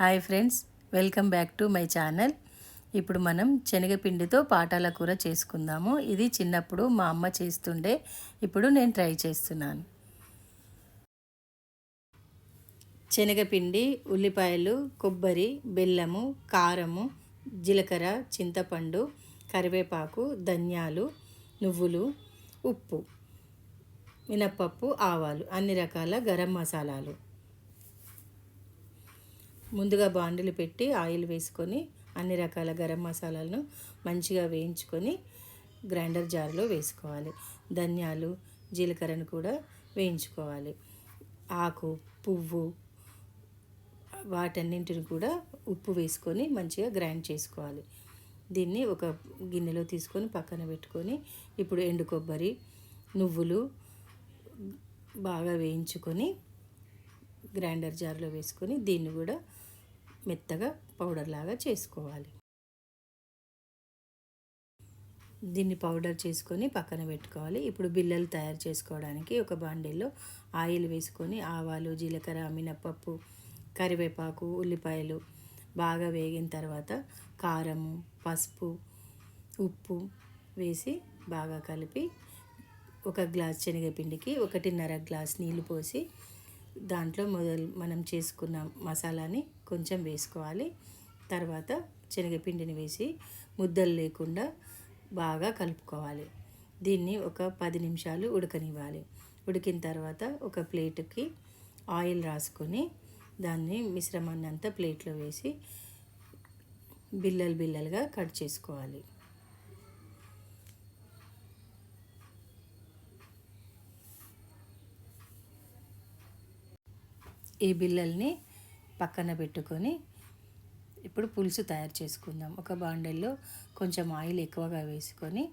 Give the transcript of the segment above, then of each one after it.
Hi friends welcome back to my channel ఇప్పుడు మనం శనగపిండితో పాటాల కూర చేసుకుందాము. ఇది చిన్నప్పుడు మా అమ్మ చేస్తుండే. ఇప్పుడు నేను ట్రై చేస్తున్నాను. శనగపిండి ఉల్లిపాయలు కొబ్బరి బెల్లము కారము జీలకర్ర చింతపండు కరివేపాకు ధనియాలు నువ్వులు ఉప్పు మినప్పప్పు ఆవాలు అన్ని రకాల గరం మసాలాలు. ముందుగా బాండిలు పెట్టి ఆయిల్ వేసుకొని అన్ని రకాల గరం మసాలాలను మంచిగా వేయించుకొని గ్రైండర్ జార్లో వేసుకోవాలి. ధనియాలు జీలకర్రను కూడా వేయించుకోవాలి. ఆకు పువ్వు వాటన్నింటిని కూడా ఉప్పు వేసుకొని మంచిగా గ్రైండ్ చేసుకోవాలి. దీన్ని ఒక గిన్నెలో తీసుకొని పక్కన పెట్టుకొని ఇప్పుడు ఎండు కొబ్బరి నువ్వులు బాగా వేయించుకొని గ్రైండర్ జార్లో వేసుకొని దీన్ని కూడా మెత్తగా పౌడర్ లాగా చేసుకోవాలి. దీన్ని పౌడర్ చేసుకొని పక్కన పెట్టుకోవాలి. ఇప్పుడు బిల్లలు తయారు చేసుకోవడానికి ఒక బాండీలో ఆయిల్ వేసుకొని ఆవాలు జీలకర్ర మినప్పప్పు కరివేపాకు ఉల్లిపాయలు బాగా వేగిన తర్వాత కారము పసుపు ఉప్పు వేసి బాగా కలిపి ఒక గ్లాస్ శనగపిండికి ఒకటిన్నర గ్లాస్ నీళ్ళు పోసి దాంట్లో మొదలు మనం చేసుకున్న మసాలాని కొంచెం వేసుకోవాలి. తర్వాత శనగపిండిని వేసి ముద్దలు లేకుండా బాగా కలుపుకోవాలి. దీన్ని ఒక పది నిమిషాలు ఉడకనివ్వాలి. ఉడికిన తర్వాత ఒక ప్లేట్కి ఆయిల్ రాసుకొని దాన్ని మిశ్రమాన్ని అంతా ప్లేట్లో వేసి బిల్లలు బిల్లలుగా కట్ చేసుకోవాలి. ఈ బిల్లల్ని పక్కన పెట్టుకొని ఇప్పుడు పులుసు తయారు చేసుకుందాం. ఒక బాండెల్లో కొంచెం ఆయిల్ ఎక్కువగా వేసుకొని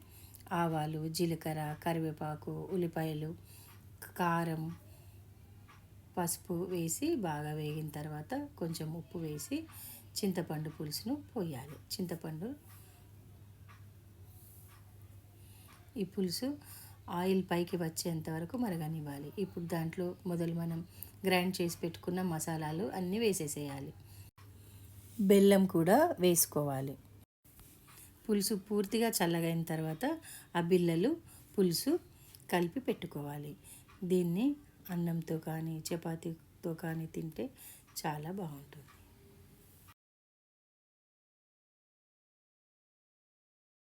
ఆవాలు జీలకర్ర కరివేపాకు ఉల్లిపాయలు కారం పసుపు వేసి బాగా వేగిన తర్వాత కొంచెం ఉప్పు వేసి చింతపండు పులుసును పోయాలి. చింతపండు ఈ పులుసు ఆయిల్ పైకి వచ్చేంత వరకు మరగనివ్వాలి. ఇప్పుడు దాంట్లో మొదలు మనం గ్రైండ్ చేసి పెట్టుకున్న మసాలాలు అన్నీ వేసేసేయాలి. బెల్లం కూడా వేసుకోవాలి. పులుసు పూర్తిగా చల్లగైన తర్వాత ఆ బిల్లలు పులుసు కలిపి పెట్టుకోవాలి. దీన్ని అన్నంతో కానీ చపాతీతో కానీ తింటే చాలా బాగుంటుంది.